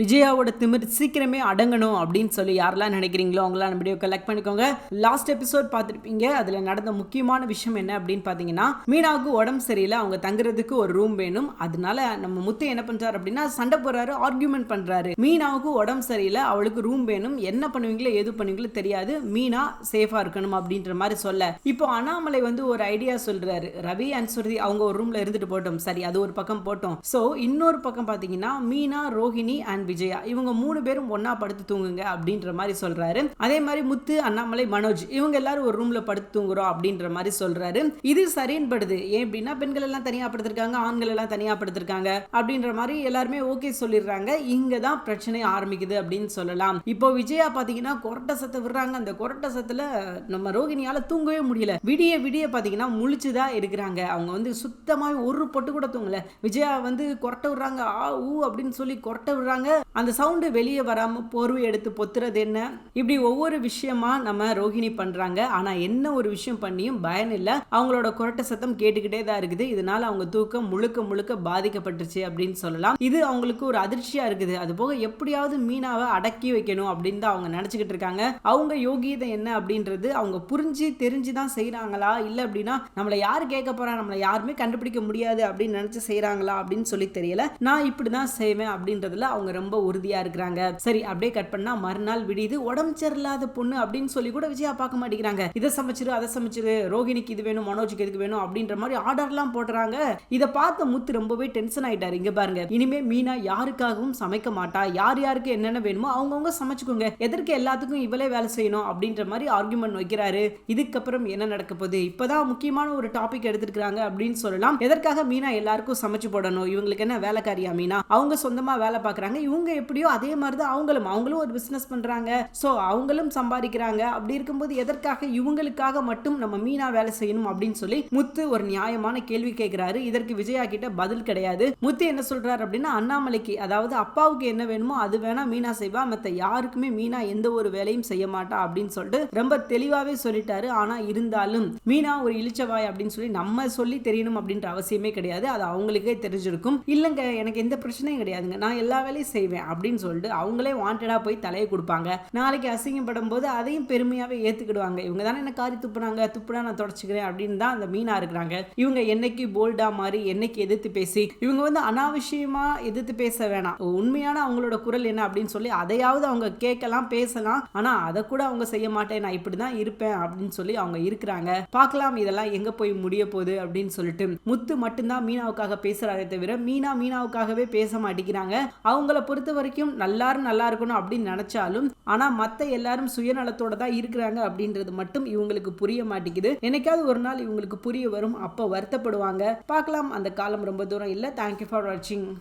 விஜயாவோட திமிர் சீக்கிரமே அடங்கணும் அப்படின்னு சொல்லி யாரெல்லாம் நினைக்கிறீங்களோ அவங்களாம் நம்ம வீடியோ கலெக்ட் பண்ணிக்கோங்க. லாஸ்ட் எபிசோட் பார்த்துருப்பீங்க. அதில் நடந்த முக்கியமான விஷயம் என்ன அப்படின்னு பார்த்தீங்கன்னா மீனாவுக்கு உடம்பு சரியில்லை. அவங்க தங்குறதுக்கு ஒரு ரூம் வேணும். அதனால நம்ம முத்து என்ன பண்ணுறாரு அப்படின்னா சண்டை போடுறாரு ஆர்கியூமெண்ட் பண்ணுறாரு மீனாவுக்கு உடம்பு சரியில்லை. அவளுக்கு ரூம் வேணும். என்ன பண்ணுவீங்களோ எது பண்ணுவீங்களோ தெரியாது. மீனா சேஃபாக இருக்கணும் அப்படின்ற மாதிரி சொல்ல. இப்போ அண்ணாமலை வந்து ஒரு ஐடியா சொல்கிறாரு ரவி அண்ட் சுருதி அவங்க ஒரு ரூமில் இருந்துட்டு போட்டோம். சரி அது ஒரு பக்கம் போட்டோம். ஸோ இன்னொரு பக்கம் பார்த்தீங்கன்னா மீனா ரோஹிணி அண்ட் விஜயா. இவங்க மூணு பேரும் ஒன்னா படுத்து தூங்குங்க அப்படின்ற மாதிரி சொல்றாரு. அதே மாதிரி முத்து அண்ணாமலை மனோஜ் இவங்க எல்லாரும் ஒரு ரூம்ல படுத்து தூங்குறோம் அப்படின்ற மாதிரி சொல்றாரு. இது சரின்படுது ஏன் அப்படின்னா பெண்கள் எல்லாம் தனியா படுத்திருக்காங்க ஆண்கள் எல்லாம் தனியா படுத்திருக்காங்க அப்படின்ற மாதிரி எல்லாருமே ஓகே சொல்லிடுறாங்க. இங்க தான் பிரச்சனை ஆரம்பிக்குது அப்படின்னு சொல்லலாம். இப்போ விஜயா பாத்தீங்கன்னா கொரட்டை சத்தை விடுறாங்க. அந்த கொரட்டை சத்துல நம்ம ரோகிணியால தூங்கவே முடியல. விடிய விடிய பாத்தீங்கன்னா முழிச்சுதான் இருக்கிறாங்க. அவங்க வந்து சுத்தமாவே ஒரு பொட்டு கூட தூங்கல. விஜயா வந்து கொரட்டை விடுறாங்க. ஆ ஊ அப்படின்னு சொல்லி கொரட்டை விடுறாங்க. her அந்த சவுண்டு வெளியே வராம போர்வை எடுத்து பொத்துறது என்ன? இப்படி ஒவ்வொரு விஷயமா நம்ம ரோகிணி பண்றாங்க. ஆனா என்ன ஒரு விஷயம் பண்ணியும் பயன் இல்லை. அவங்களோட குரட்ட சத்தம் கேட்டுக்கிட்டே தான் இருக்குது. இதனால அவங்க தூக்கம் முழுக்க முழுக்க பாதிக்கப்பட்டுச்சு அப்படின்னு சொல்லலாம். இது அவங்களுக்கு ஒரு அதிர்ச்சியா இருக்குது. அது போக எப்படியாவது மீனாவை அடக்கி வைக்கணும் அப்படின்னு தான் அவங்க நினச்சிக்கிட்டு இருக்காங்க. அவங்க யோகியதை என்ன அப்படின்றது அவங்க புரிஞ்சு தெரிஞ்சு தான் செய்கிறாங்களா இல்ல அப்படின்னா நம்மளை யார் கேட்க போறா? நம்மளை யாருமே கண்டுபிடிக்க முடியாது அப்படின்னு நினைச்சு செய்கிறாங்களா அப்படின்னு சொல்லி தெரியல. நான் இப்படி தான் செய்வேன் அப்படின்றதுல அவங்க ரொம்ப உறுதியா இருக்கிறாங்க. சரி அப்படியே கட் பண்ணா மறுநாள் விடியுது. உடம்பு சரியில்லாத பொண்ணு அப்படின்னு சொல்லி கூட விஜயா பார்க்க மாட்டேங்கிறாங்க. இதை சமைச்சிரு அதை சமைச்சிரு ரோகிணிக்கு இது வேணும் மனோஜுக்கு இதுக்கு வேணும் அப்படின்ற மாதிரி ஆர்டர்லாம் போடுறாங்க இதை பார்த்த முத்து ரொம்பவே டென்ஷன் ஆயிட்டாரு. இங்க பாருங்க இனிமே மீனா யாருக்காகவும் சமைக்க மாட்டா. யார் யாருக்கு என்னென்ன வேணுமோ அவங்கவுங்க சமைச்சுக்கோங்க. எதற்கு எல்லாத்துக்கும் இவளே வேலை செய்யணும் அப்படின்ற மாதிரி ஆர்குமெண்ட் வைக்கிறாரு. இதுக்கப்புறம் என்ன நடக்க போகுது? இப்பதான் முக்கியமான ஒரு டாபிக் எடுத்துருக்காங்க அப்படின்னு சொல்லலாம். எதற்காக மீனா எல்லாருக்கும் சமைச்சு போடணும்? இவங்களுக்கு என்ன வேலைக்காரியா மீனா? அவங்க சொந்தமா வேலை பார்க்கறாங்க. இவங்க எப்படியோ அதே மாதிரி தான் அவங்களும். அவங்களும் ஒரு பிஸ்னஸ் பண்றாங்க. ஸோ அவங்களும் சம்பாதிக்கிறாங்க. அப்படி இருக்கும்போது எதற்காக இவங்களுக்காக மட்டும் நம்ம மீனா வேலை செய்யணும் அப்படின்னு சொல்லி முத்து ஒரு நியாயமான கேள்வி கேட்கிறாரு இதற்கு விஜயா கிட்ட பதில் கிடையாது. முத்து என்ன சொல்றாரு அப்படின்னா அண்ணாமலைக்கு அதாவது அப்பாவுக்கு என்ன வேணுமோ அது வேணா மீனா செய்வா. மத்த யாருக்குமே மீனா எந்த ஒரு வேலையும் செய்ய மாட்டா அப்படின்னு சொல்லிட்டு ரொம்ப தெளிவாவே சொல்லிட்டாரு. ஆனா இருந்தாலும் மீனா ஒரு இழிச்சவாய் அப்படின்னு சொல்லி நம்ம சொல்லி தெரியணும் அப்படின்ற அவசியமே கிடையாது. அது அவங்களுக்கே தெரிஞ்சிருக்கும். இல்லைங்க எனக்கு எந்த பிரச்சனையும் கிடையாதுங்க. நான் எல்லா வேலையும் செய்வேன். அப்படின்னு சொல்லிட்டு அவங்களே வாண்டடா போய் தலையை கொடுப்பாங்க. நாளைக்கு அசிங்கப்படும் போது அதையும் பெருமையாவே ஏத்துக்கிடுவாங்க. இவங்க தானே என்ன காரி துப்புனாங்க? துப்புனா நான் தொடச்சிக்கிறேன் அப்படின்னு தான் அந்த மீனா இருக்கிறாங்க. இவங்க என்னைக்கு போல்டா மாதிரி என்னைக்கு எதிர்த்து பேசி இவங்க வந்து அனாவசியமா எதிர்த்து பேச வேணாம். உண்மையான அவங்களோட குரல் என்ன அப்படின்னு சொல்லி அதையாவது அவங்க கேட்கலாம் பேசலாம். ஆனா அதை கூட அவங்க செய்ய மாட்டேன். நான் இப்படிதான் இருப்பேன் அப்படின்னு சொல்லி அவங்க இருக்கிறாங்க. பார்க்கலாம் இதெல்லாம் எங்க போய் முடிய போகுது அப்படின்னு சொல்லிட்டு. முத்து மட்டும்தான் மீனாவுக்காக பேசுறாரே தவிர மீனா மீனாவுக்காகவே பேச மாட்டேங்கிறாங்க. அவங்கள பொறுத்த வரைக்கும் நல்லாரும் நல்லா இருக்கணும் அப்படின்னு நினைச்சாலும் ஆனா மத்த எல்லாரும் சுயநலத்தோட தான் இருக்கிறாங்க அப்படின்றது மட்டும் இவங்களுக்கு புரிய மாட்டேங்குது. என்னைக்காவது ஒரு நாள் இவங்களுக்கு புரிய வரும் அப்போ வருத்தப்படுவாங்க. பார்க்கலாம் அந்த காலம் ரொம்ப தூரம் இல்லை. தேங்க்யூ ஃபார் வாட்சிங்